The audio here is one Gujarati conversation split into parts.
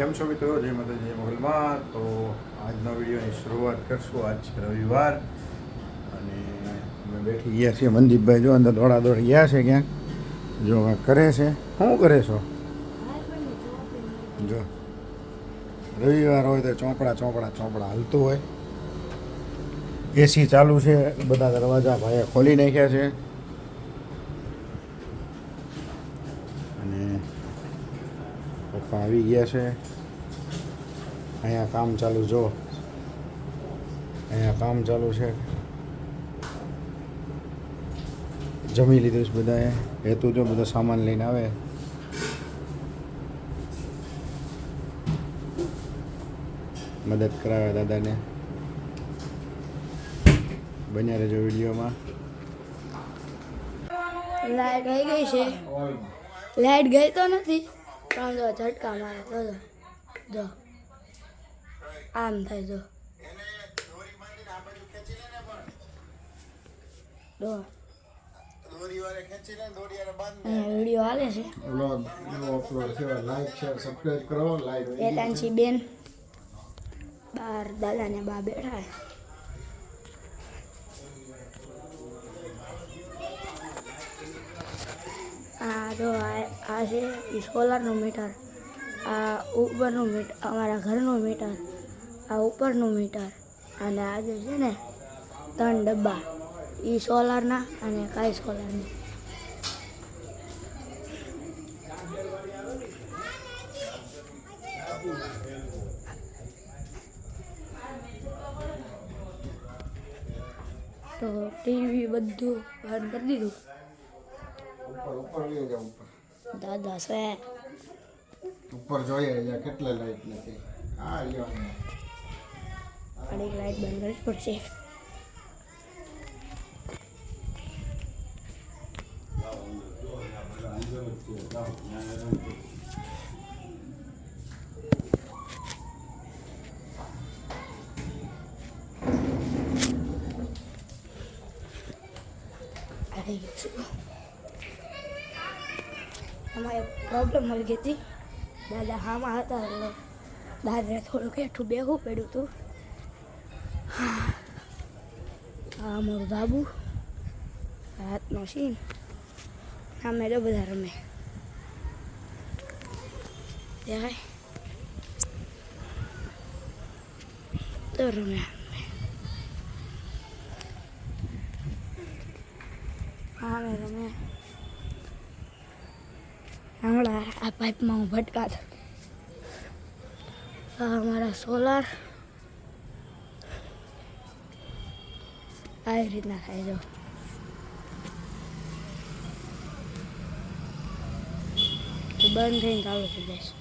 કેમ છો મિત્રો? જય માતાજી મોગલમાં. તો આજના વિડીયોની શરૂઆત કરશું. આજ છે રવિવાર અને અમે બેઠી ગયા છીએ. મનદીપભાઈ જો અંદર દોડા દોડ ગયા છે ક્યાંક? જો કરે છે. શું કરે છો? જો. રવિવાર હોય તો ચોપડા ચોપડા ચોપડા હાલતું હોય. એસી ચાલુ છે. બધા દરવાજા ભાઈએ ખોલી નાખ્યા છે અને પપ્પા આવી ગયા છે. અહીંયા કામ ચાલુ જો. અહીંયા કામ ચાલુ છે. જમી લીધું છે બધાએ. હેતુ જો બધો સામાન લઈને આવે. મદદ કરાવે દાદાને. બન્યા રહેજો વિડીયોમાં. લાઈટ ગઈ ગઈ છે. લાઈટ ગઈ તો નથી. પણ જો ઝટકા મારે તો જો જો આમ થાય જો જો વીડિયો હાલે છે વ્લોગ નવો અપલોડ થયો લાઈક શેર સબસ્ક્રાઇબ કરો લાઈક વેતાંશી બેન બાર દાદા ને બા બેઠા આ જો આ છે એ સોલારનું મીટર આ ઉપરનું મીટર અમારા ઘરનું મીટર આ ઉપરનું મીટર અને આ જે છે ને, ત્રણ ડબ્બા. એ સોલારના અને કાંઈ સોલારના તો ટીવી બધું બંધ કરી દીધું. ઉપર લઈ જાવ ઉપર. દાદા છે. ઉપર જોઈએ અહીંયા કેટલા લાઈટ નથી. આ લ્યો ઘડીક લાઈટ બંધ કરવી પડશે. આવી પ્રોબ્લેમ આવી ગઈ હતી. દાદા હામાં હતા એટલે દાદાને થોડુંક હેઠું બેહવું પડ્યું હતું. આ અમારું બાબુ, હાથનો સીન. આ જો બધા રમે. દેખાય તો રમે. હા, મેં રમે હમણાં આ પાઇપમાં હું ભટકા થયો આ અમારા સોલાર. આવી રીતના થાય જો. બંધ થઈને ચાલુ થઈ જશે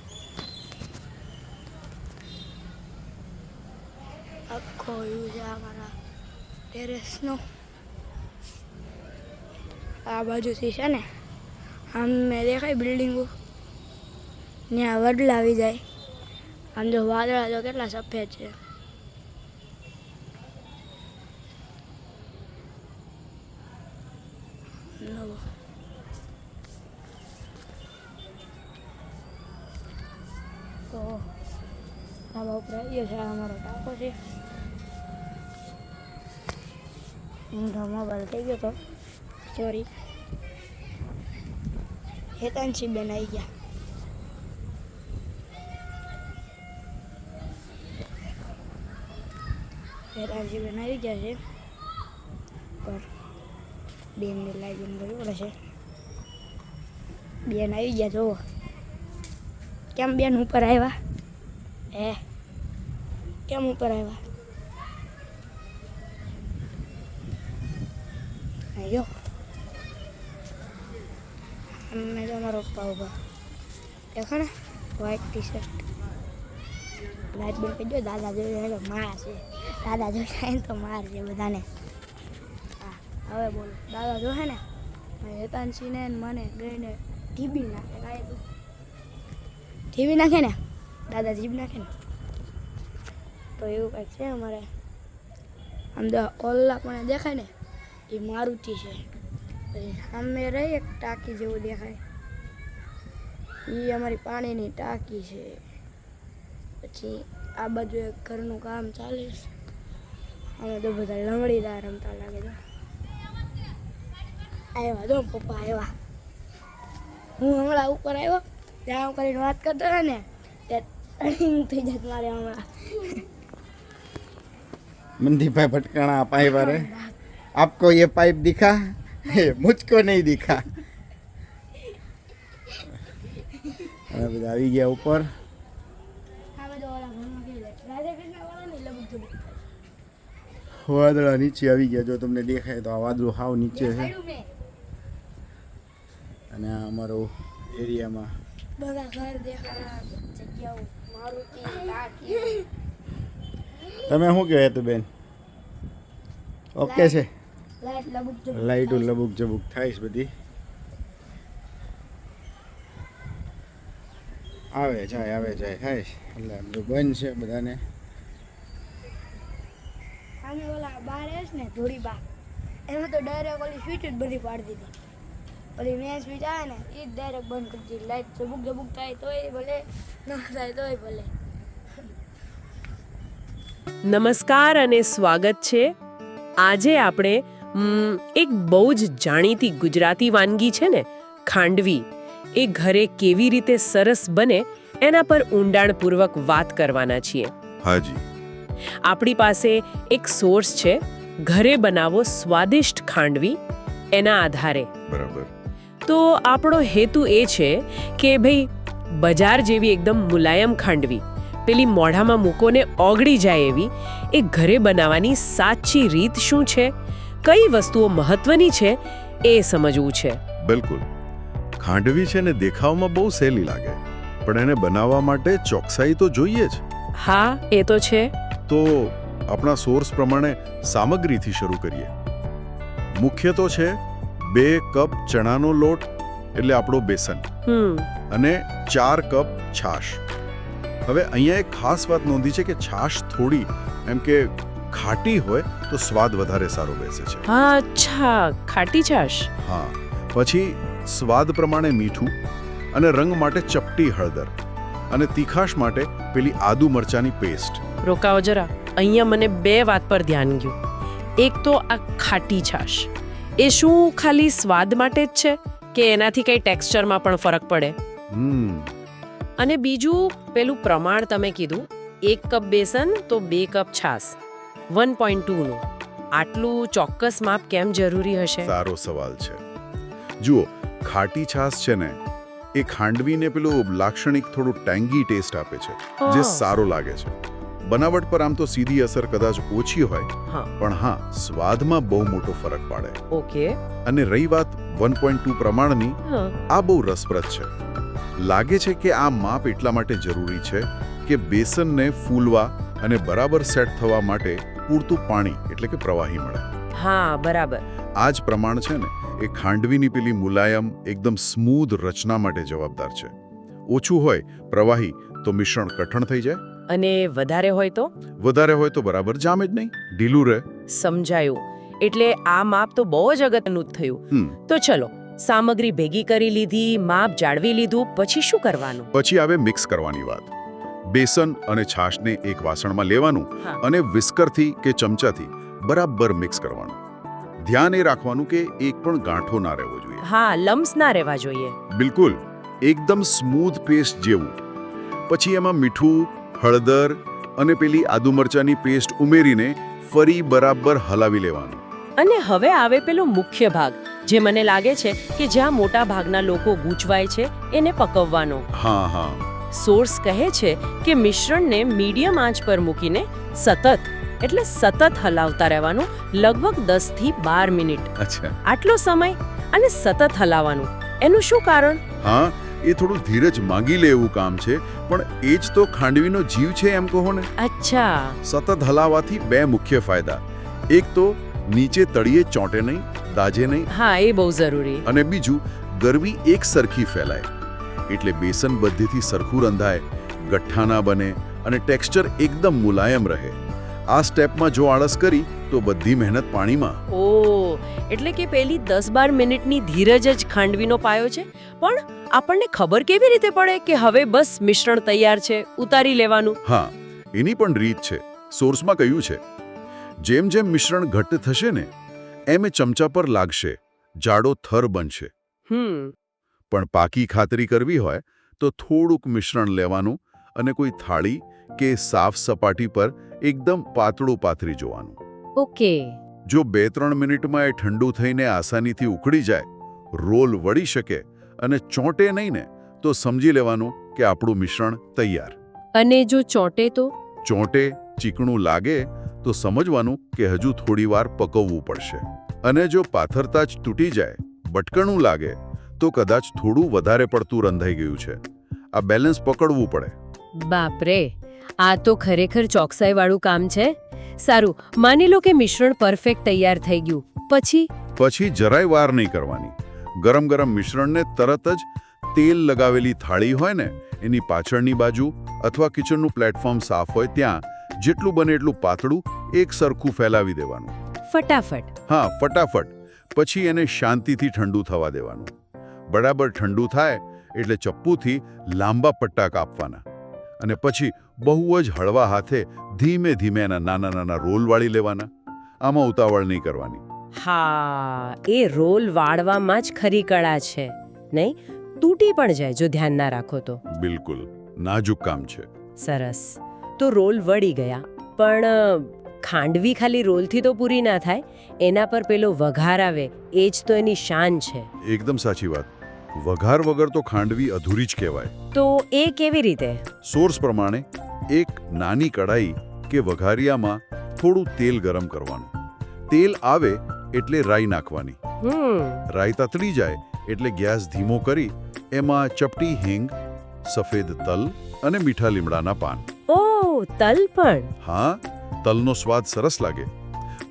આખો વ્યૂ છે અમારા ટેરેસનો આ બાજુથી છે ને. આમ મેં દેખાય બિલ્ડિંગો. ત્યાં વડલા આવી જાય. આમ જો વાદળા તો કેટલા સફેદ છે. તો આ ઉપર આવી ગયો છે અમારો ટાંકો છે. હું મોબાઈલ થઈ ગયો તો. સોરી હેતાંશી બેન આવી ગયા. હેતાંશી બેન આવી ગયા છે. પર બેનને લાઈટ બંધ કરવી પડે છે. બેન આવી ગયા, જુઓ. કેમ બેન ઉપર આવ્યા? હે? કેમ ઉપર આવ્યા? આયો. અમે તો અમારો પપ્પા ઊભા. દેખો ને વ્હાઈટ ટી શર્ટ લાઈટ બંધ કહી દો, દાદા જોઈ તો માર છે. દાદા જોઈ તો માર છે બધાને. હા, હવે બોલો. દાદા જોહે ને? હેતાંશીને ને મને ગઈને ઢીબી નાખે. કાંઈ તું. ઢીબી નાખે ને? દાદા જીભ નાખે ને? તો એવું કંઈક છે અમારે. આમ તો ઓલ્લા પણ દેખાય ને, એ મારુતિ છે. અમે રહી એક ટાંકી જેવું દેખાય. એ અમારી પાણીની ટાંકી છે. પછી આ બાજુ એક ઘરનું કામ ચાલે છે. અમે તો બધા લંગડીદાર રમતા લાગે છે. આવ્યા જો પપ્પા આવ્યા હું હમણાં ઉપર આવ્યો ત્યાં હું કરીને વાત કરતો હતો ને ત્યાં થઈ જાત મારે હમણાં. મંદીભાઈ ભટકાણા પાઈ વારે આપકો યે પાઇપ દિખા? મુચકો નહીં દીખા. અને બધા આવી ગયા ઉપર. વાદળા નીચે આવી ગયા. જો તમને દેખાય તો આ વાદળું હાવ નીચે છે. અને આ અમારો એરિયામાં તમે શું કહેવાય તું બેન? ઓકે છે. લાઈટ લબુક જબુક થાય છે. લબુક જબુક થાય છે બધી. આવે જાય આવે જાય થાય છે. એટલે આમ જો બંધ છે બધાને. સામે ઓલા બાર એસ ને ધોળી બા એમાં તો ડાયરેક્ટ ઓલી સ્વિચ જ બધી પાડી દીધી. ઓલી મેં સ્વિચ આવે ને એ જ ડાયરેક્ટ બંધ કરી દીધી. લાઈટ જબુક જબુક થાય તોય ભલે ન થાય તોય ભલે. નમસ્કાર અને સ્વાગત છે. આજે આપણે એક બહુ જ જાણીતી ગુજરાતી વાનગી છે ને ખાંડવી. એ ઘરે કેવી રીતે સરસ બને એના પર ઊંડાણપૂર્વક વાત કરવાના છીએ. હાજી. આપણી પાસે એક સોર્સ છે ઘરે બનાવો સ્વાદિષ્ટ ખાંડવી એના આધારે. બરાબર. તો આપણો હેતુ એ છે કે ભાઈ બજાર જેવી એકદમ મુલાયમ ખાંડવી પેલી મોઢામાં મૂકોને ઓગળી જાય એવી એ ઘરે બનાવવાની સાચી રીત શું છે? કઈ વસ્તુઓ મહત્વની છે એ સમજવું છે. બિલકુલ. ખાંડવી છે ને દેખાવમાં બહુ સહેલી લાગે પણ એને બનાવવા માટે ચોકસાઈ તો જોઈએ જ. હા એ તો છે. તો આપણા સોર્સ પ્રમાણે સામગ્રીથી શરૂ કરીએ. મુખ્ય તો છે બે કપ ચણાનો લોટ એટલે આપણો બેસન. અને ચાર કપ છાશ. હવે અહીંયા એક ખાસ વાત નોંધી છે કે છાશ થોડી એમ કે ખાટી હોય તો સ્વાદ વધારે સારો બેસે છે. હા અચ્છા ખાટી છાશ? હા પછી સ્વાદ પ્રમાણે મીઠું અને રંગ માટે ચપટી હળદર અને તીખાશ માટે પેલી આદુ મરચાની પેસ્ટ. રોકાવો જરા અહીંયા મને બે વાત પર ધ્યાન ગયું. એક તો આ ખાટી છાશ એ શું ખાલી સ્વાદ માટે જ છે કે એનાથી કઈ ટેક્સચરમાં પણ ફરક પડે? હમ. અને બીજું પેલું પ્રમાણ તમે કીધું એક કપ બેસન તો બે કપ છાસ વન પોઈન્ટ ટુનું. આટલું ચોક્કસ માપ કેમ જરૂરી હશે? સારો સવાલ છે. જુઓ ખાટી છાસ છે ને એ ખાંડવીને પેલું લાક્ષણિક થોડું ટેંગી ટેસ્ટ આપે છે જે સારો લાગે છે. બનાવટ પર આમ તો સીધી અસર કદાચ ઓછી હોય પણ હા સ્વાદમાં બહુ મોટો ફરક પાડે. ઓકે. અને રહી વાત વન પોઈન્ટ ટુ પ્રમાણની આ બહુ રસપ્રદ છે. લાગે છે કે આ માપ એટલા માટે જરૂરી છે કે બેસનને ફૂલવા અને બરાબર સેટ થવા માટે પૂરતું પાણી એટલે કે પ્રવાહી મળે. હા બરાબર. આ જ પ્રમાણ છે ને એ ખાંડવીની પેલી મુલાયમ એકદમ સ્મૂધ રચના માટે જવાબદાર છે. ઓછું હોય પ્રવાહી તો મિશ્રણ કઠણ થઈ જાય. અને વધારે હોય તો? વધારે હોય તો બરાબર જામે જ નહીં. ઢીલું રહે. સમજાયું. એટલે આ માપ તો બહુ જ અગત્યનું જ થયું તો ચલો સામગ્રી ભેગી કરી લીધી માપ જાળવી લીધું પછી શું કરવાનું? પછી આવે મિક્સ કરવાની વાત. બેસન અને છાશને એક વાસણમાં લેવાનું અને વિસ્કરથી કે ચમચાથી બરાબર મિક્સ કરવાનું. ધ્યાન એ રાખવાનું કે એક પણ ગાંઠો ના રહેવો જોઈએ. હા લમ્સ ના રહેવા જોઈએ. બિલકુલ. એકદમ સ્મૂથ પેસ્ટ જેવું. પછી એમાં મીઠું હળદર અને પેલી આદુ મરચાની પેસ્ટ ઉમેરીને ફરી બરાબર હલાવી લેવાનું. અને હવે આવે પેલો મુખ્ય ભાગ જે મને લાગે છે કે જ્યાં મોટા ભાગના લોકો ગૂંચવાય છે એને પકવવાનો. હા હા. સોર્સ કહે છે કે મિશ્રણને મીડિયમ આંચ પર મૂકીને સતત એટલે સતત હલાવતા રહેવાનું લગભગ 10 થી બાર મિનિટ. આટલો સમય અને સતત હલાવવાનું. એનું શું કારણ? હા એ થોડું ધીરજ માંગી લે એવું કામ છે પણ એ જ તો ખાંડવીનો જીવ છે એમ કહો ને. અચ્છા. સતત હલાવવાથી બે મુખ્ય ફાયદા. એક તો નીચે તળિયે ચોંટે નહીં દાજે નહીં. હા એ બહુ જરૂરી. અને બીજું ગરમી એક સરખી ફેલાય. એટલે બેસન બધીથી સરખું રંધાય ગઠ્ઠા ના બને અને ટેક્સચર એકદમ મુલાયમ રહે. આ સ્ટેપમાં જો આળસ કરી તો બધી મહેનત પાણીમાં. ઓ એટલે કે પેલી દસ બાર મિનિટની ધીરજ જ ખાંડવીનો પાયો છે? પણ આપણને ખબર કેવી રીતે પડે કે હવે બસ મિશ્રણ તૈયાર છે ઉતારી લેવાનું? હા એની પણ રીત છે. સોર્સમાં કહ્યું છે જેમ જેમ મિશ્રણ ઘટ્ટ થશે ને એમ એ ચમચા પર લાગશે. જાડો થર બનશે. હમ. પણ પાકી ખાતરી કરવી હોય તો થોડુંક મિશ્રણ લેવાનું અને કોઈ થાળી કે સાફ સપાટી પર એકદમ પાતળું પાથરી જોવાનું. ઓકે. જો બે ત્રણ મિનિટમાં એ ઠંડુ થઈને આસાનીથી ઉકળી જાય રોલ વળી શકે અને ચોંટે નહીં ને તો સમજી લેવાનું કે આપણું મિશ્રણ તૈયાર. અને જો ચોંટે તો? ચોંટે ચીકણું લાગે તો સમજવાનું કે હજુ થોડીવાર પકવવું પડશે. અને જો પાથરતા જ તૂટી જાય બટકણું લાગે તો કદાચ થોડું વધારે પડતું રંધાઈ ગયું છે. આ બેલેન્સ પકડવું પડે. બાપરે આ તો ખરેખર ચોકસાઈવાળું કામ છે. સારું માની લો કે મિશ્રણ પરફેક્ટ તૈયાર થઈ ગયું. પછી? પછી જરાય વાર નહીં કરવાની. ગરમ ગરમ મિશ્રણને તરત જ તેલ લગાવેલી થાળી હોય ને એની પાછળની બાજુ અથવા કિચનનું પ્લેટફોર્મ સાફ હોય ત્યાં જેટલું બને એટલું પાતળું એક સરખું ફેલાવી દેવાનું. ફટાફટ. હા ફટાફટ. પછી એને શાંતિથી ઠંડુ થવા દેવાનું. બરાબર ઠંડુ થાય એટલે ચપ્પુથી લાંબા પટ્ટા કાપવાના. અને પછી બહુ જ હળવા હાથે ધીમે ધીમે એના નાના નાના રોલ વાળી લેવાના. આમાં ઉતાવળ નહીં કરવાની. હા એ રોલ વાળવામાં જ ખરી કળા છે નહીં? તૂટી પણ જાય જો ધ્યાન ના રાખો તો. બિલકુલ નાજુક કામ છે. સરસ. તો રોલ વળી ગયા પણ ખાંડવી ખાલી રોલથી તો પૂરી ના થાય? એના પર પેલો વઘાર આવે એ જ તો એની શાન છે. એકદમ સાચી વાત. વઘાર વગર તો ખાંડવી અધૂરી જ કહેવાય. તો એ કેવી રીતે? સોર્સ પ્રમાણે એક નાની કડાઈ કે વઘારિયામાં થોડું તેલ ગરમ કરવાનું. તેલ આવે એટલે રાઈ નાખવાની. રાઈ તતડી જાય એટલે ગેસ ધીમો કરી એમાં ચપટી હિંગ સફેદ તલ અને મીઠા લીમડાના પાન. ઓ તલ પણ? હા તલનો સ્વાદ સરસ લાગે.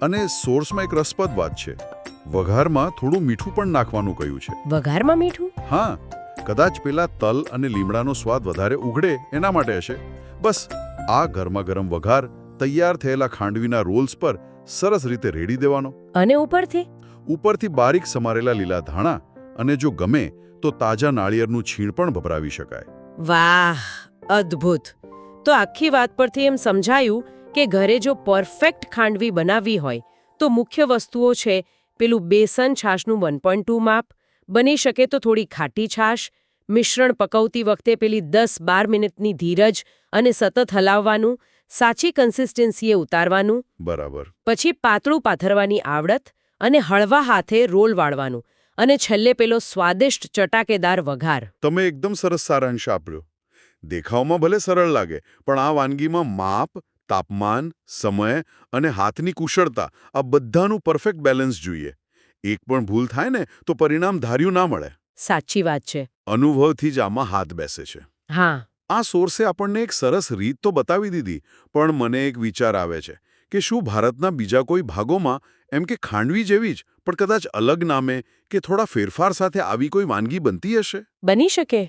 અને સોર્સમાં એક રસપ્રદ વાત છે. વઘારમાં થોડું મીઠું પણ નાખવાનું કહ્યું છે. વઘારમાં મીઠું? હા કદાચ પેલા તલ અને લીમડાનો સ્વાદ વધારે ઉઘડે એના માટે હશે. બસ આ ગરમા ગરમ વઘાર તૈયાર થયેલા ખાંડવીના રોલ્સ પર સરસ રીતે રેડી દેવાનો. અને ઉપરથી? ઉપરથી બારીક સમારેલા લીલા ધાણા અને જો ગમે તો તાજા નાળિયેરનું છીણ પણ ભભરાવી શકાય. વાહ અદ્ભુત. તો આખી વાત પરથી એમ સમજાયું કે ઘરે જો પરફેક્ટ ખાંડવી બનાવવી હોય તો મુખ્ય વસ્તુઓ છે પેલું બેસન છાશનું વન પોઈન્ટ ટુ માપ બની શકે તો થોડી ખાટી છાશ મિશ્રણ પકવતી વખતે પેલી દસ બાર મિનિટની ધીરજ અને સતત હલાવવાનું સાચી કન્સિસ્ટન્સીએ ઉતારવાનું બરાબર. પછી પાતળું પાથરવાની આવડત અને હળવા હાથે રોલ વાળવાનું અને છેલ્લે પેલો સ્વાદિષ્ટ ચટાકેદાર વઘાર. તમે એકદમ સરસ સારાંશ આપ્યો. દેખાવમાં ભલે સરળ લાગે પણ આ વાનગીમાં માપ તાપમાન સમય અને હાથની કુશળતા આ બધાનું પરફેક્ટ બેલેન્સ જોઈએ. એક પણ ભૂલ થાય ને તો પરિણામ ધાર્યું ના મળે. સાચી વાત છે. અનુભવથી જ આમાં હાથ બેસે છે. હા. આ સોર્સે આપણને એક સરસ રીત તો બતાવી દીધી પણ મને એક વિચાર આવે છે કે શું ભારતના બીજા કોઈ ભાગોમાં એમ કે ખાંડવી જેવી જ પણ કદાચ અલગ નામે કે થોડા ફેરફાર સાથે આવી કોઈ વાનગી બનતી હશે? બની શકે.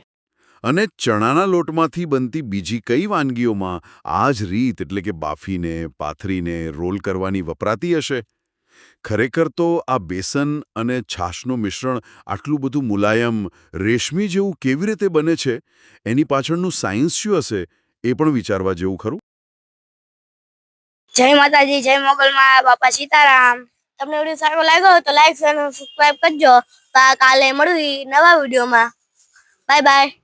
અને ચણાના લોટમાંથી બનતી બીજી કઈ વાનગીઓમાં આ જ રીત એટલે કે બાફીને, પાથરીને, રોલ કરવાની વપરાતી હશે? ખરેખર તો આ બેસન અને છાશનું મિશ્રણ આટલું બધું મુલાયમ, રેશમી જેવું કેવી રીતે બને છે? એની પાછળનું સાયન્સ શું હશે? એ પણ વિચારવા જેવું ખરું? જય માતાજી, જય મોગલમાં બાપા સીતારામ. તમને વીડિયો સારો લાગ્યો તો લાઈક અને સબસ્ક્રાઇબ કરજો. કાલે મળવી નવા વિડીયોમાં બાય બાય